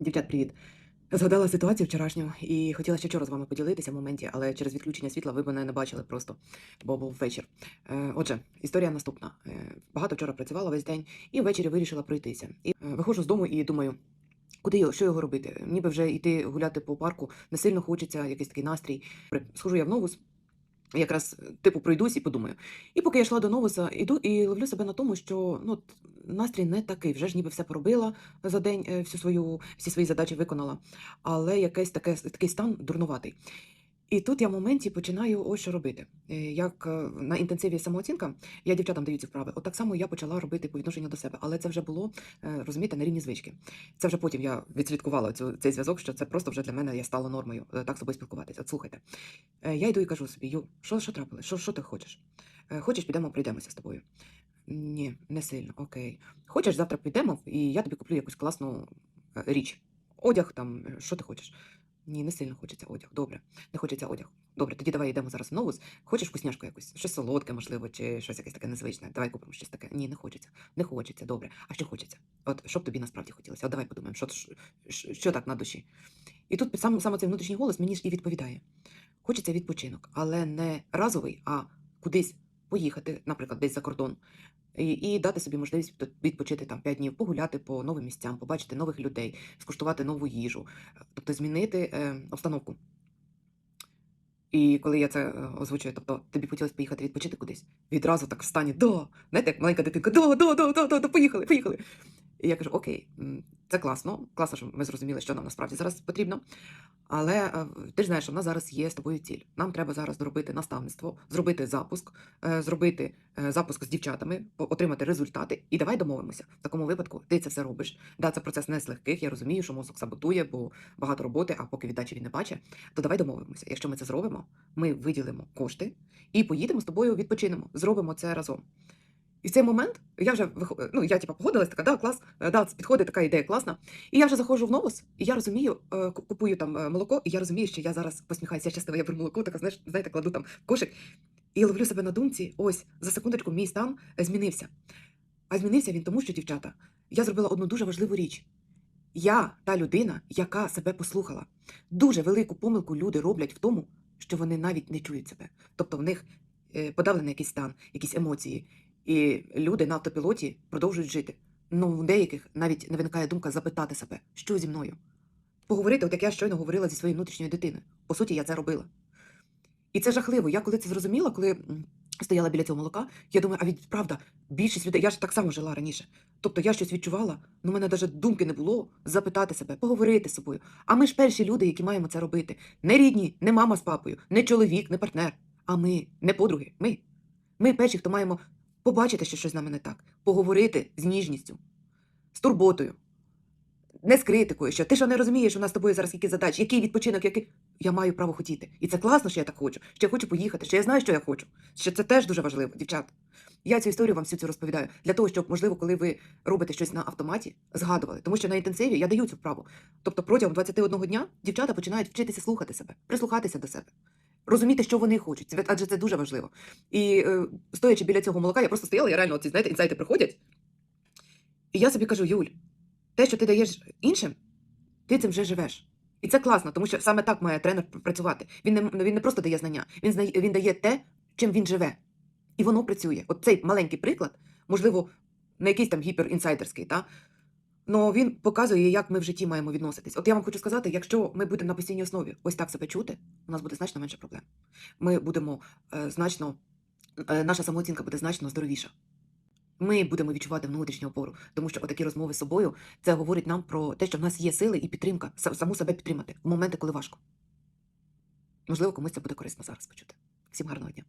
Дівчат, привіт. Згадала ситуацію вчорашню і хотіла ще вчора з вами поділитися в моменті, але через відключення світла ви мене не бачили просто, бо був вечір. Е, Отже, історія наступна. Е, Багато вчора працювала весь день і ввечері вирішила пройтися. І е, виходжу з дому і думаю. Куди що його робити? Ніби вже йти гуляти по парку не сильно хочеться, якийсь такий настрій. Схожу я в новус, якраз типу пройдусь і подумаю. І поки я йшла до новуса, іду і ловлю себе на тому, що ну, настрій не такий. Вже ж ніби все поробила за день, е, всю свою, всі свої задачі виконала, але якийсь таке, такий стан дурнуватий. І тут я в моменті починаю ось що робити. Е, Як е, на інтенсиві самооцінка, я дівчатам даю ці вправи. От так само я почала робити по відношенню до себе, але це вже було, розумієте, на рівні звички. Це вже потім я відслідкувала цю, цей зв'язок, що це просто вже для мене я стало нормою так собою спілкуватися. От слухайте, я йду і кажу собі, Ю, що, що трапилось? Що, що ти хочеш? Хочеш, підемо, прийдемося з тобою. Ні, не сильно, окей. Хочеш, завтра підемо, і я тобі куплю якусь класну е, річ. Одяг там, що ти хочеш? Ні, не сильно хочеться одяг. Добре, не хочеться одяг. Добре, тоді давай йдемо зараз в новус. Хочеш вкусняшку якусь? Щось солодке, можливо, чи щось якесь таке незвичне. Давай купимо щось таке. Ні, не хочеться. Не хочеться, добре. А що хочеться? От що б тобі насправді хотілося? От давай подумаємо, що, що, що так на душі. І тут сам, саме цей внутрішній голос мені ж і відповідає: хочеться відпочинок, але не разовий, а кудись поїхати, наприклад, десь за кордон, і, і дати собі можливість відпочити там 5 днів, погуляти по новим місцям, побачити нових людей, скуштувати нову їжу, е, тобто змінити е, обстановку. І коли я це е, озвучую, тобто тобі хотілося поїхати відпочити кудись, відразу так в стані да, знаєте, як маленька дитинка, да, да, да, да, да, да, поїхали, поїхали. І я кажу: Окей, це класно, класно, що ми зрозуміли, що нам насправді зараз потрібно. Але е, ти ж знаєш, що в нас зараз є з тобою ціль. Нам треба зараз доробити наставництво, зробити запуск, е, зробити е, запуск з дівчатами, отримати результати. І давай домовимося. В такому випадку ти це все робиш. Да, це процес не з легких. Я розумію, що мозок саботує, бо багато роботи, а поки віддачі він не бачить. То давай домовимося. Якщо ми це зробимо, ми виділимо кошти і поїдемо з тобою відпочинемо. Зробимо це разом. І в цей момент я вже ну, я типу, погодилась, така, да, клас, е, да, підходить така ідея класна. І я вже заходжу в новус, і я розумію, е, купую там е, молоко, і я розумію, що я зараз посміхаюся, я щаслива, я беру молоко, така, знаєш, знаєте, кладу там кошик, і ловлю себе на думці, ось, за секундочку, мій стан змінився. А змінився він тому, що, дівчата, я зробила одну дуже важливу річ. Я та людина, яка себе послухала. Дуже велику помилку люди роблять в тому, що вони навіть не чують себе. Тобто в них е, подавлений якийсь стан, якісь емоції, і люди на автопілоті продовжують жити. Ну, у деяких навіть не виникає думка запитати себе, що зі мною. Поговорити, от як я щойно говорила зі своєю внутрішньою дитиною. По суті, я це робила. І це жахливо. Я коли це зрозуміла, коли стояла біля цього молока, я думаю, а від правда, більшість людей, я ж так само жила раніше. Тобто я щось відчувала, ну в мене навіть думки не було запитати себе, поговорити з собою. А ми ж перші люди, які маємо це робити. Не рідні, не мама з папою, не чоловік, не партнер. А ми, не подруги, ми. Ми перші, хто маємо побачити, що щось з нами не так, поговорити з ніжністю, з турботою, не з критикою, що ти що не розумієш, у нас з тобою зараз скільки задач, який відпочинок, який. Я маю право хотіти. І це класно, що я так хочу, що я хочу поїхати, що я знаю, що я хочу. Що це теж дуже важливо, дівчат. Я цю історію вам всю цю розповідаю для того, щоб, можливо, коли ви робите щось на автоматі, згадували. Тому що на інтенсиві я даю цю вправу. Тобто протягом 21 дня дівчата починають вчитися слухати себе, прислухатися до себе, розуміти, що вони хочуть. Адже це дуже важливо. І е, стоячи біля цього молока, я просто стояла, я реально ці, знаєте, інсайти приходять. І я собі кажу: Юль, те, що ти даєш іншим, ти цим вже живеш. І це класно, тому що саме так має тренер працювати. Він не, він не просто дає знання, він, знає, він дає те, чим він живе. І воно працює. От цей маленький приклад, можливо, не якийсь там гіперінсайдерський, та? Але він показує, як ми в житті маємо відноситись. От я вам хочу сказати, якщо ми будемо на постійній основі ось так себе чути, у нас буде значно менше проблем. Ми будемо е, значно, е, наша самооцінка буде значно здоровіша. Ми будемо відчувати внутрішню опору, тому що отакі розмови з собою це говорить нам про те, що в нас є сили і підтримка, саму себе підтримати в моменти, коли важко. Можливо, комусь це буде корисно зараз почути. Всім гарного дня.